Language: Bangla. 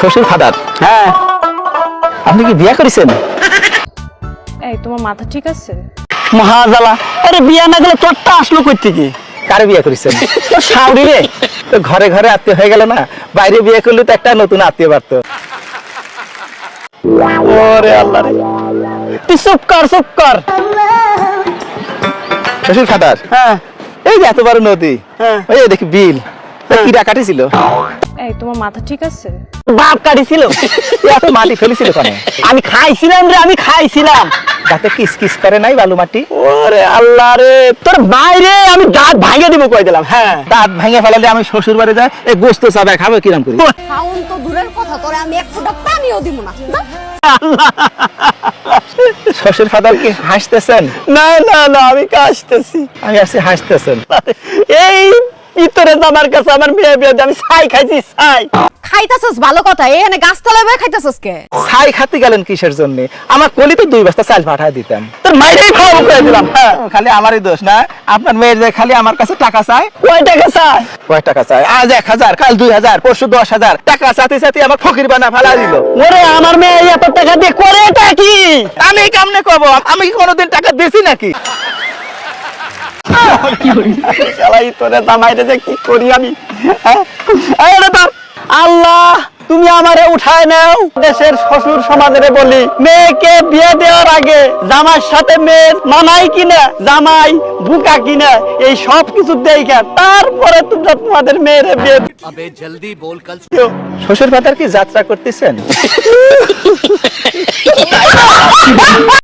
শ্বশুর ফাদার। হ্যাঁ। আপনি কি বিয়ে করেছেন? এই তোমার মাথা ঠিক আছে? মহাজালা আরে বিয়া না গেলে তোরটা আসলো কই থেকে কারে বিয়ে করেছেন? তোর সাউরি রে। তো ঘরে ঘরে আত্মীয় হয়ে গেল না? বাইরে বিয়ে করলে তো একটা নতুন আত্মীয় বাড়তো। ওরে আল্লাহ রে। তুই চুপ কর চুপ কর। শ্বশুর ফাদার হ্যাঁ। এই যে এত বড় নদী হ্যাঁ। ওই দেখি বিল হ্যাঁ। এই তোমার মাথা ঠিক আছে? বাপ কাটিছিল এত মাটি ফেলেছিল কেন। আমি খাইছিলাম রে আমি খাইছিলাম। যাতে কিস কিস করে নাই বালু মাটি। ওরে আল্লাহ রে তোর বাইরে আমি দাঁত ভাঙে দিব কই দিলাম হ্যাঁ? দাঁত ভেঙে ফেলালে আমি শ্বশুর বাড়ি যাই এই গোস্ত চাবে খাব কিরাম করি? খাউন তো দূরের কথা তোরে আমি এক ফোঁটা পানিও দিব না। শ্বশুর ফাদার কি হাসতেছেন? না না না আমি কাশতেছি। আমি আসছি হাসতেছেন। এই ভিতরে আমার কাছে আমার মেয়ে বিয়ে দিয়ে আমি ছাই খাইছি ছাই। খাইতাছস ভালো কথা এনে গাছতলায় বয়ে খাইতাছস কে? ছাই খাতে গেলেন কিসের জন্য? আমার কলি তো দুই বস্তা চাল পাঠায় দিতাম তোর মাইরেই করে দিলাম। হ্যাঁ খালি আমারই দোষ না আপনার মেয়ের যে খালি আমার কাছে টাকা চায়। কয় টাকা চাই কয় টাকা চায়? আজ এক হাজার কাল দুই হাজার পরশু দশ হাজার। টাকা চাতে চাতে আমার ফকির বানা ফেলা দিল। ওরে আমার মেয়ে এত টাকা দিয়ে করে এটা কি? আমি কেমনে কব? আমি কি কোনোদিন টাকা দিছি নাকি? হ্যাঁ? আল্লাহ তুমি আমারে উঠায় নাও। দেশের শ্বশুর সমাজের বলি মেয়েকে বিয়ে দেওয়ার আগে সাথে মেয়ের মানাই কিনা জামাই বুকা কিনা এই সব কিছু দেখা তারপরে তোমরা তোমাদের মেয়ের বিয়ে জলদি বল শ্বশুর ভাতার কি যাত্রা করতেছেন?